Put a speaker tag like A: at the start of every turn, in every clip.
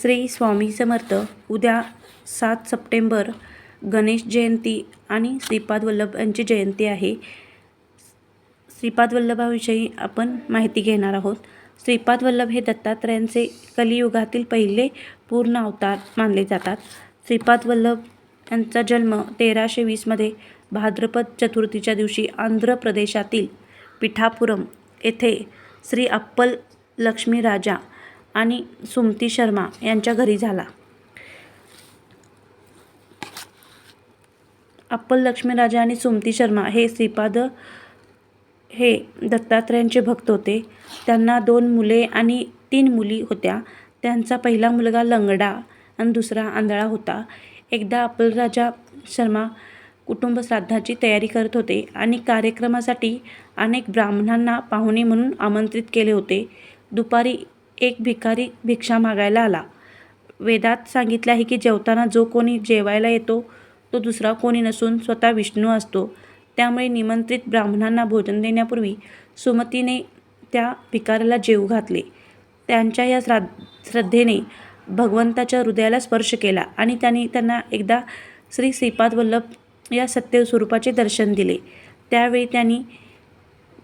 A: श्री स्वामी समर्थ. उद्या सात सप्टेंबर गणेश जयंती आणि श्रीपाद वल्लभ यांची जयंती आहे. श्रीपाद वल्लभाविषयी आपण माहिती घेणार आहोत. श्रीपाद वल्लभ हे दत्तात्रयांचे कलियुगातील पहिले पूर्ण अवतार मानले जातात. श्रीपाद वल्लभ यांचा जन्म तेराशे वीसमध्ये भाद्रपद चतुर्थीच्या दिवशी आंध्र प्रदेशातील पिठापुरम येथे श्री अप्पल लक्ष्मी राजा आणि सुमती शर्मा यांच्या घरी झाला. अप्पल लक्ष्मीराजा आणि सुमती शर्मा हे श्रीपाद हे दत्तात्रयांचे भक्त होते. त्यांना दोन मुले आणि तीन मुली होत्या. त्यांचा पहिला मुलगा लंगडा आणि दुसरा आंधळा होता. एकदा अप्पलराजा शर्मा कुटुंब श्राद्धाची तयारी करत होते आणि कार्यक्रमासाठी अनेक ब्राह्मणांना पाहुणे म्हणून आमंत्रित केले होते. दुपारी एक भिकारी भिक्षा मागायला आला. वेदात सांगितले आहे की जेवताना जो कोणी जेवायला येतो तो दुसरा कोणी नसून स्वतः विष्णू असतो. त्यामुळे निमंत्रित ब्राह्मणांना भोजन देण्यापूर्वी सुमतीने त्या भिकाऱ्याला जेव घातले. त्यांच्या या श्रा श्रद्धेने भगवंताच्या हृदयाला स्पर्श केला आणि त्यांनी त्यांना एकदा श्री श्रीपाद वल्लभ या सत्य स्वरूपाचे दर्शन दिले. त्यावेळी त्यांनी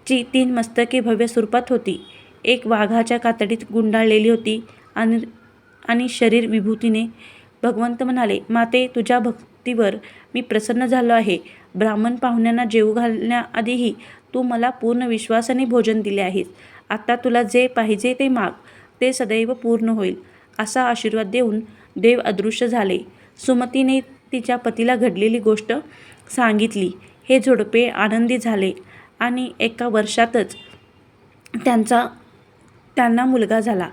A: ची तीन मस्तके भव्य स्वरूपात होती. एक वाघाच्या कातडीत गुंडाळलेली होती आणि आणि शरीर विभूतीने. भगवंत म्हणाले माते तुझ्या भक्तीवर मी प्रसन्न झालो आहे. ब्राह्मण पाहुण्यांना जेवू घालण्याआधीही तू मला पूर्ण विश्वासाने भोजन दिले आहेस. आता तुला जे पाहिजे ते माग ते सदैव पूर्ण होईल. असा आशीर्वाद देऊन देव अदृश्य झाले. सुमतीने तिच्या पतीला घडलेली गोष्ट सांगितली. हे झोडपे आनंदी झाले आणि एका वर्षातच त्यांचा त्यांना मुलगा झाला.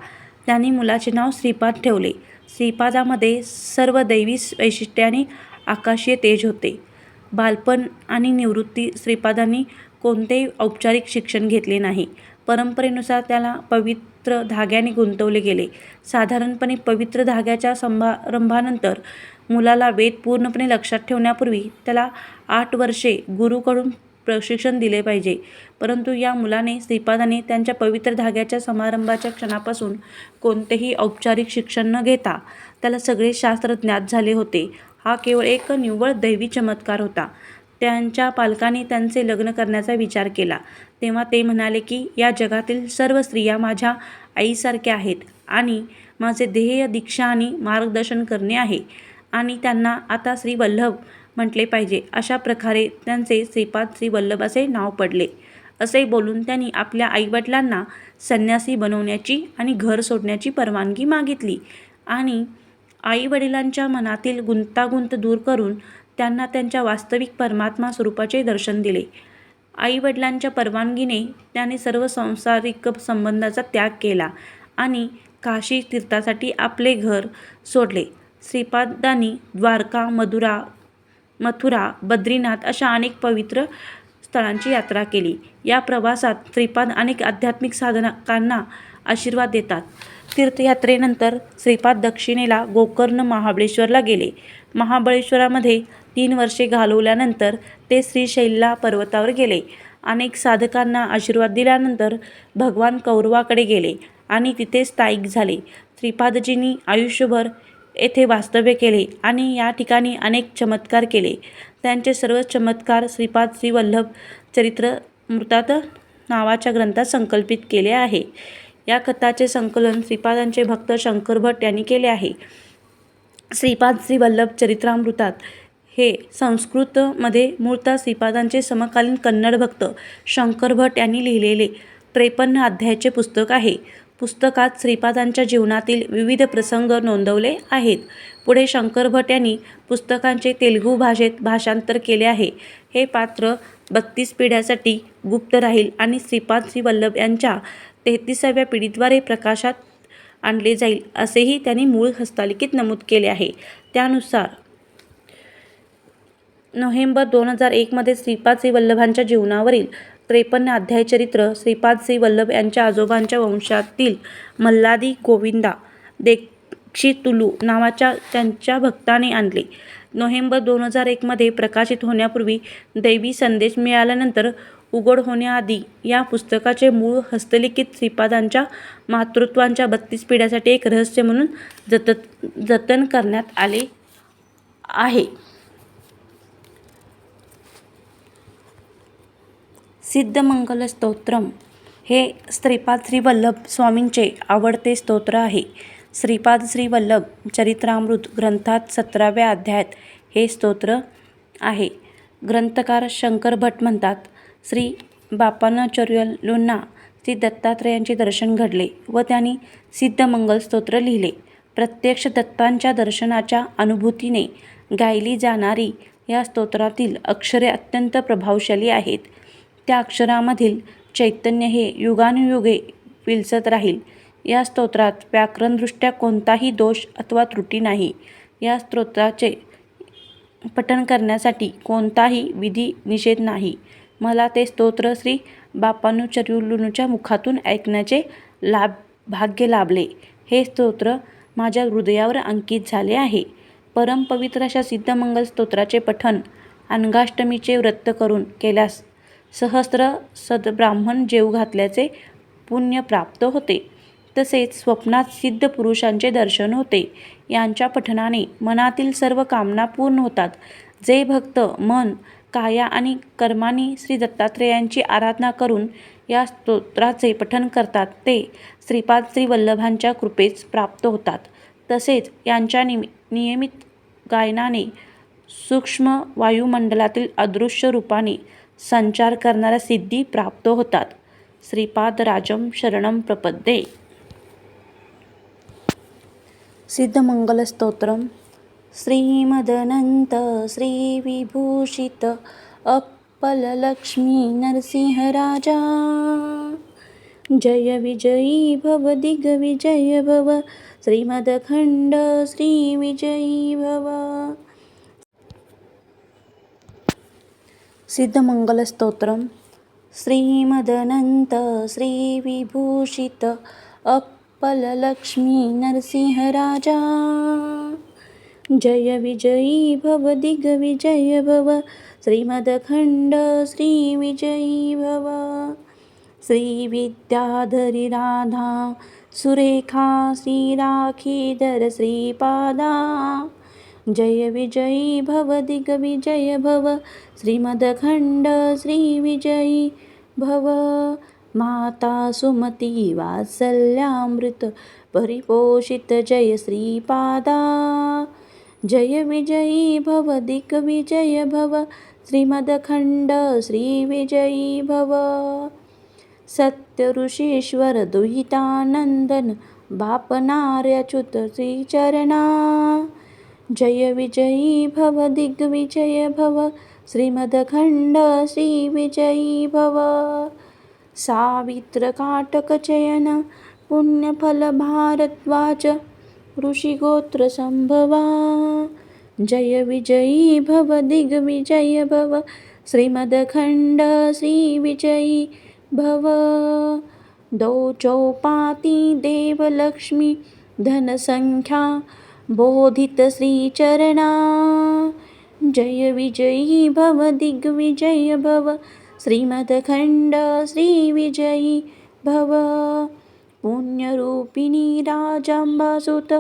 A: त्यांनी मुलाचे नाव श्रीपाद ठेवले. श्रीपादामध्ये सर्व दैवी वैशिष्ट्याने आकाशीय तेज होते. बालपण आणि निवृत्ती श्रीपादांनी कोणतेही औपचारिक शिक्षण घेतले नाही. परंपरेनुसार त्याला पवित्र धाग्याने गुंतवले गेले. साधारणपणे पवित्र धाग्याच्या समारंभानंतर मुलाला वेद पूर्णपणे लक्षात ठेवण्यापूर्वी त्याला आठ वर्षे गुरुकडून प्रशिक्षण दिले पाहिजे. परंतु या मुलाने श्रीपादाने त्यांच्या पवित्र धाग्याच्या समारंभाच्या क्षणापासून कोणतेही औपचारिक शिक्षण न घेता त्याला सगळे शास्त्र ज्ञात झाले होते. हा केवळ एक निव्वळ दैवी चमत्कार होता. त्यांच्या पालकांनी त्यांचे लग्न करण्याचा विचार केला. तेव्हा ते म्हणाले की या जगातील सर्व स्त्रिया माझ्या आईसारख्या आहेत आणि माझे ध्येय दीक्षा आणि मार्गदर्शन करणे आहे. आणि त्यांना आता श्री वल्लभ म्हटले पाहिजे. अशा प्रकारे त्यांचे श्रीपाद श्री वल्लभ असे नाव पडले. असे बोलून त्यांनी आपल्या आईवडिलांना संन्यासी बनवण्याची आणि घर सोडण्याची परवानगी मागितली. आणि आईवडिलांच्या मनातील गुंतागुंत दूर करून त्यांना त्यांच्या वास्तविक परमात्मा स्वरूपाचे दर्शन दिले. आईवडिलांच्या परवानगीने त्याने सर्व संसारिक संबंधाचा त्याग केला आणि काशी तीर्थासाठी आपले घर सोडले. श्रीपादांनी द्वारका मधुरा मथुरा बद्रीनाथ अशा अनेक पवित्र स्थळांची यात्रा केली. या प्रवासात श्रीपाद अनेक आध्यात्मिक साधकांना आशीर्वाद देतात. तीर्थयात्रेनंतर श्रीपाद दक्षिणेला गोकर्ण महाबळेश्वरला गेले. महाबळेश्वरामध्ये तीन वर्षे घालवल्यानंतर ते श्रीशैलला पर्वतावर गेले. अनेक साधकांना आशीर्वाद दिल्यानंतर भगवान कौरवाकडे गेले आणि तिथे स्थायिक झाले. श्रीपादजींनी आयुष्यभर येथे वास्तव्य केले आणि या ठिकाणी अनेक चमत्कार केले. त्यांचे सर्व चमत्कार श्रीपाद श्रीवल्लभ चरित्र मृतात नावाच्या ग्रंथात संकल्पित केले आहे. या कथाचे संकलन श्रीपादांचे भक्त शंकर भट यांनी केले आहे. श्रीपाद श्रीवल्लभ चरित्रामृतात हे संस्कृतमध्ये मूळतः श्रीपादांचे समकालीन कन्नड भक्त शंकर भट यांनी लिहिलेले त्रेपन्न अध्यायाचे पुस्तक आहे. पुस्तकात श्रीपादांच्या जीवनातील विविध प्रसंग नोंदवले आहेत. पुढे शंकर भट यांनी पुस्तकांचे तेलुगू भाषेत भाषांतर केले आहे. हे पात्र बत्तीस पिढ्यासाठी गुप्त राहील आणि श्रीपाद श्री वल्लभ यांच्या तेहतीसाव्या पिढीद्वारे प्रकाशात आणले जाईल असेही त्यांनी मूळ हस्तालिखित नमूद केले आहे. त्यानुसार नोव्हेंबर दोन हजार एकमध्ये श्रीपाद श्री वल्लभांच्या जीवनावरील त्रेपन्न अध्याय चरित्र श्रीपाद वल्लभ यांच्या आजोबांच्या वंशातील मल्लादी गोविंदा दीक्षितुलू नावाच्या त्यांच्या भक्ताने आणले. नोव्हेंबर दोन हजार एकमध्ये प्रकाशित होण्यापूर्वी दैवी संदेश मिळाल्यानंतर उघड होण्याआधी या पुस्तकाचे मूळ हस्तलिखित श्रीपादांच्या मातृत्वांच्या बत्तीस पिढ्यासाठी एक रहस्य म्हणून जत जतन करण्यात आले आहे. सिद्धमंगल स्तोत्रम. हे श्रीपाद श्री वल्लभ स्वामींचे आवडते स्तोत्र आहे. श्रीपाद श्री वल्लभ चरित्रामृत ग्रंथात सतराव्या अध्यायात हे स्तोत्र आहे. ग्रंथकार शंकर भट म्हणतात श्री बापानचर्युलूंना श्री दत्तात्रेयांचे दर्शन घडले व त्यांनी सिद्धमंगल स्तोत्र लिहिले. प्रत्यक्ष दत्तांच्या दर्शनाच्या अनुभूतीने गायली जाणारी या स्तोत्रातील अक्षरे अत्यंत प्रभावशाली आहेत. त्या अक्षरामधील चैतन्य हे युगानुयुगे विलसत राहील. या स्तोत्रात व्याकरणदृष्ट्या कोणताही दोष अथवा त्रुटी नाही. या स्तोत्राचे पठण करण्यासाठी कोणताही विधी निषेध नाही. मला ते स्तोत्र श्री बापानुचर्युलूंच्या मुखातून ऐकण्याचे लाभ भाग्य लाभले. हे स्तोत्र माझ्या हृदयावर अंकित झाले आहे. परमपवित्र अशा सिद्धमंगल स्तोत्राचे पठण अनगाष्टमीचे व्रत करून केल्यास सहस्र सद्ब्राह्मण जेव घातल्याचे पुण्य प्राप्त होते. तसेच स्वप्नात सिद्ध पुरुषांचे दर्शन होते. यांच्या पठणाने मनातील सर्व कामना पूर्ण होतात. जे भक्त मन काया आणि कर्मानी श्री दत्तात्रेयांची आराधना करून या स्तोत्राचे पठण करतात ते श्रीपाद श्री वल्लभांच्या कृपेस प्राप्त होतात. तसेच यांच्या निमि नियमित गायनाने सूक्ष्म वायुमंडलातील अदृश्य रूपाने संचार करणाऱ्या सिद्धी प्राप्त होतात. श्रीपाद राजम शरणम प्रपद्ये. सिद्धमंगलस्तोत्रम. श्रीमदनंत श्रीविभूषित अप्पलक्ष्मी नरसिंहराजा. जय विजयी भव दिग्विजय भव. श्रीमदखंड श्रीविजयी भव. सिद्धमङ्गलस्तोत्रं श्रीमदनन्त श्रीविभूषित अप्पलक्ष्मी नरसिंहराजा जय विजयी भव दिग्विजय भव श्रीमदखण्ड श्रीविजयी भव। श्रीविद्याधरि राधा सुरेखा श्रीराखीधर श्रीपादा। जय विजयी भव दिग्विजय भव। श्रीमदखंड श्रीविजयी भव। माता सुमती वात्सल्यामृत परिपोषित जय श्रीपादा। जय विजयी भव दिग्विजय भव। श्रीमदखंड श्रीविजयी भव। सत्य ऋषीश्वर दुहितानंदन बापनार्यच्युत श्रीचरणा। जय विजयी भव दिग्विजय भव श्रीमदखंड श्रीविजयी भव। सावित्र काटकचयन पुण्यफल भारद्वाज ऋषिगोत्र संभवा। जय विजयी भव दिग्विजय भव श्रीमदखंड श्रीविजयी भव। दौ चौपाती देवलक्ष्मी धनसंख्या बोधित श्रीचरणा। जय विजयी भव दिग्विजय भव। श्रीमदखण्ड श्रीविजयी भव। पुण्यरूपिणी राजाम्बासुत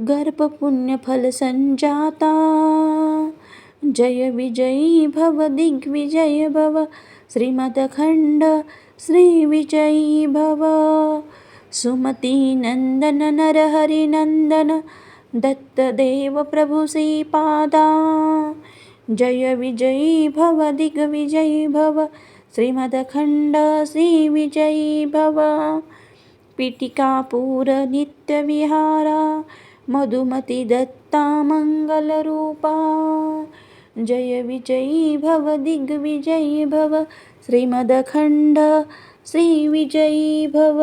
A: गर्भपुण्यफलसञ्जाता जय विजयी भव दिग्विजय भव। श्रीमदखण्ड श्रीविजयी भव। सुमतीनन्दन नरहरिनन्दन दत्तदेव प्रभु श्रीपादा जय विजयी भव दिग्विजयी भव श्रीमदखंड श्रीविजयी भव। पीठिकापूर नित्यविहारा मधुमती दत्ता मङ्गलरूपा जय विजयी भव दिग्विजयी भव श्रीमदखंड श्रीविजयी भव